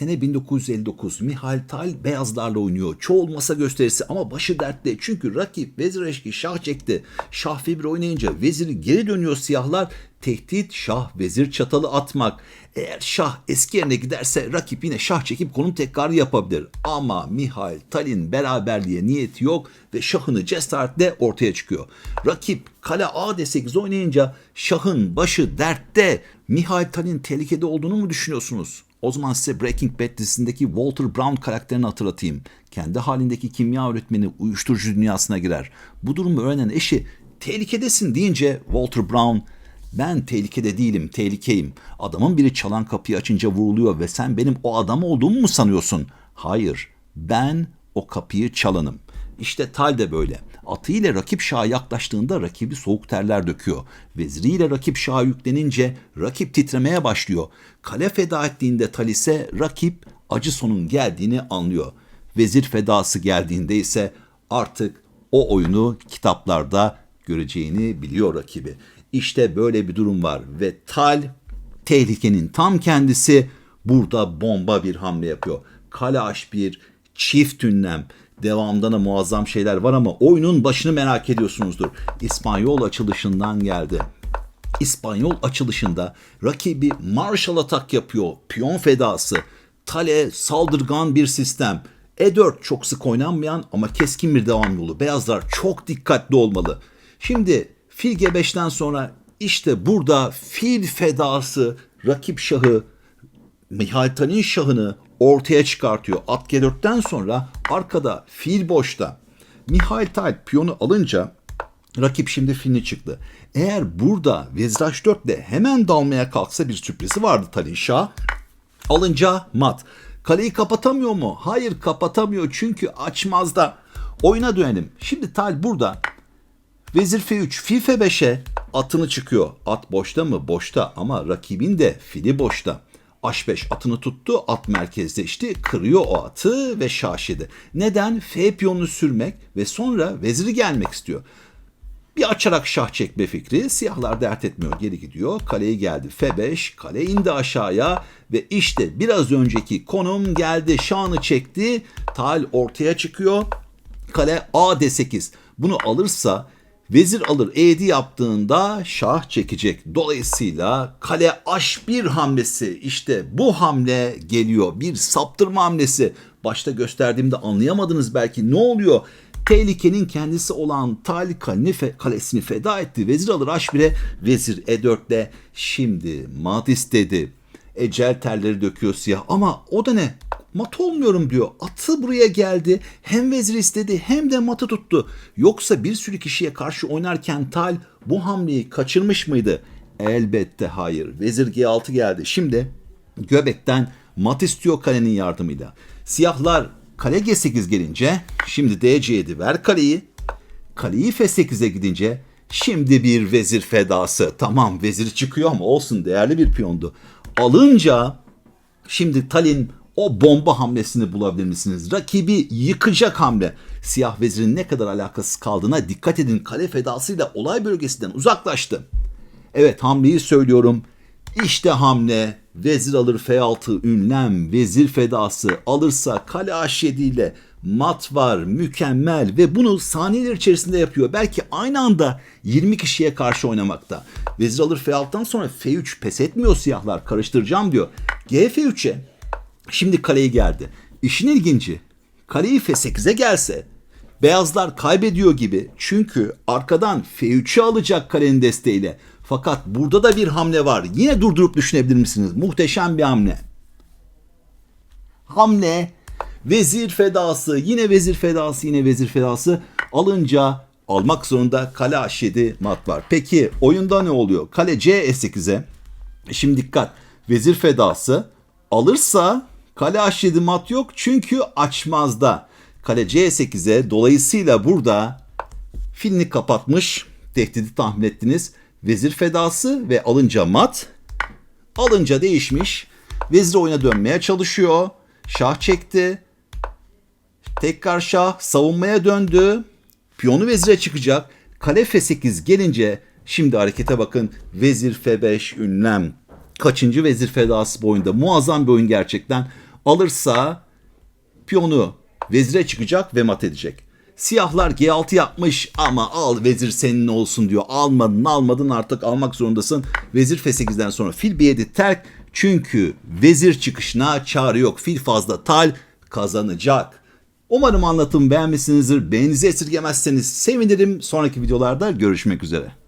Sene 1959. Mihail Tal beyazlarla oynuyor. Çoğul masa gösterisi ama başı dertte. Çünkü rakip vezir eşki şah çekti. Şah fibri oynayınca veziri geri dönüyor siyahlar. Tehdit şah vezir çatalı atmak. Eğer şah eski yerine giderse rakip yine şah çekip konum tekrarı yapabilir. Ama Mihail Tal'in beraberliğe niyeti yok ve şahını cesaretle ortaya çıkıyor. Rakip kale A D8 oynayınca şahın başı dertte. Mihail Tal'in tehlikede olduğunu mu düşünüyorsunuz? O zaman size Breaking Bad dizisindeki Walter Brown karakterini hatırlatayım. Kendi halindeki kimya öğretmeni uyuşturucu dünyasına girer. Bu durumu öğrenen eşi tehlikedesin deyince Walter Brown ben tehlikede değilim, tehlikeyim. Adamın biri çalan kapıyı açınca vuruluyor ve sen benim o adam olduğumu mu sanıyorsun? Hayır, ben o kapıyı çalanım. İşte Tal de böyle. Atıyla rakip şaha yaklaştığında rakibi soğuk terler döküyor. Veziriyle rakip şaha yüklenince rakip titremeye başlıyor. Kale feda ettiğinde Tal ise rakip acı sonun geldiğini anlıyor. Vezir fedası geldiğinde ise artık o oyunu kitaplarda göreceğini biliyor rakibi. İşte böyle bir durum var ve Tal tehlikenin tam kendisi burada bomba bir hamle yapıyor. Kale H1 çift ünlem. Devamında da muazzam şeyler var ama oyunun başını merak ediyorsunuzdur. İspanyol açılışından geldi. İspanyol açılışında rakibi Marshall atak yapıyor. Piyon fedası. Tale saldırgan bir sistem. E4 çok sık oynanmayan ama keskin bir devam yolu. Beyazlar çok dikkatli olmalı. Şimdi fil G5'ten sonra işte burada fil fedası rakip şahı Mihail Tal'in şahını ortaya çıkartıyor. At G4'ten sonra arkada fil boşta. Mihail Tal piyonu alınca rakip şimdi filini çıktı. Eğer burada vezir H4 ile hemen dalmaya kalksa bir sürprizi vardı Tal'in şah. Alınca mat. Kaleyi kapatamıyor mu? Hayır kapatamıyor çünkü açmazda. Oyuna dönelim. Şimdi Tal burada Vezir F3, fil F5'e atını çıkıyor. At boşta mı? Boşta ama rakibin de fili boşta. H5 atını tuttu, at merkezde işte kırıyor o atı ve şah. Neden? F piyonunu sürmek ve sonra veziri gelmek istiyor. Bir açarak şah çekme fikri siyahlar dert etmiyor geri gidiyor. Kaleye geldi F5 kale indi aşağıya ve işte biraz önceki konum geldi şahını çekti. Tal ortaya çıkıyor. Kale A D8 bunu alırsa Vezir alır E7 yaptığında şah çekecek. Dolayısıyla kale H1 hamlesi işte bu hamle geliyor. Bir saptırma hamlesi. Başta gösterdiğimde anlayamadınız belki ne oluyor? Tehlikenin kendisi olan Tal kaleni fe, kalesini feda etti. Vezir alır H1'e vezir E4'le şimdi mat istedi. Ecel terleri döküyor siyah ama o da ne? Mat olmuyorum diyor. Atı buraya geldi. Hem vezir istedi hem de matı tuttu. Yoksa bir sürü kişiye karşı oynarken Tal bu hamleyi kaçırmış mıydı? Elbette hayır. Vezir G6 geldi. Şimdi Göbek'ten mat istiyor kalenin yardımıyla. Siyahlar kale G8 gelince şimdi DC7 ver kaleyi. Kaleyi F8'e gidince şimdi bir vezir fedası. Tamam vezir çıkıyor ama olsun değerli bir piyondu. Alınca şimdi Tal'in o bomba hamlesini bulabilir misiniz? Rakibi yıkacak hamle. Siyah vezirin ne kadar alakasız kaldığına dikkat edin. Kale fedasıyla olay bölgesinden uzaklaştı. Evet hamleyi söylüyorum. İşte hamle. Vezir alır F6 ünlem. Vezir fedası alırsa kale H7 ile mat var mükemmel ve bunu saniyeler içerisinde yapıyor. Belki aynı anda 20 kişiye karşı oynamakta. Vezir alır F6'dan sonra F3 pes etmiyor siyahlar karıştıracağım diyor. G F3'e Şimdi kaleye geldi. İşin ilginci kaleyi F8'e gelse beyazlar kaybediyor gibi çünkü arkadan F3'ü alacak kalenin desteğiyle. Fakat burada da bir hamle var. Yine durdurup düşünebilir misiniz? Muhteşem bir hamle. Hamle vezir fedası yine vezir fedası yine vezir fedası alınca almak zorunda kale H7 mat var. Peki oyunda ne oluyor? Kale C E8'e şimdi dikkat vezir fedası alırsa Kale H7 mat yok çünkü açmazda. Kale C8'e dolayısıyla burada filini kapatmış. Tehdidi tahmin ettiniz. Vezir fedası ve alınca mat. Alınca değişmiş. Vezir oyuna dönmeye çalışıyor. Şah çekti. Tekrar şah savunmaya döndü. Piyonu vezire çıkacak. Kale F8 gelince şimdi harekete bakın. Vezir F5 ünlem. Kaçıncı vezir fedası boyunda muazzam bir oyun gerçekten. Alırsa piyonu vezire çıkacak ve mat edecek. Siyahlar G6 yapmış ama al vezir senin olsun diyor. Almadın almadın artık almak zorundasın. Vezir F8'den sonra fil B7 terk. Çünkü vezir çıkışına çare yok. Fil fazla tal kazanacak. Umarım anlatım beğenmişsinizdir. Beğeninizi esirgemezseniz sevinirim. Sonraki videolarda görüşmek üzere.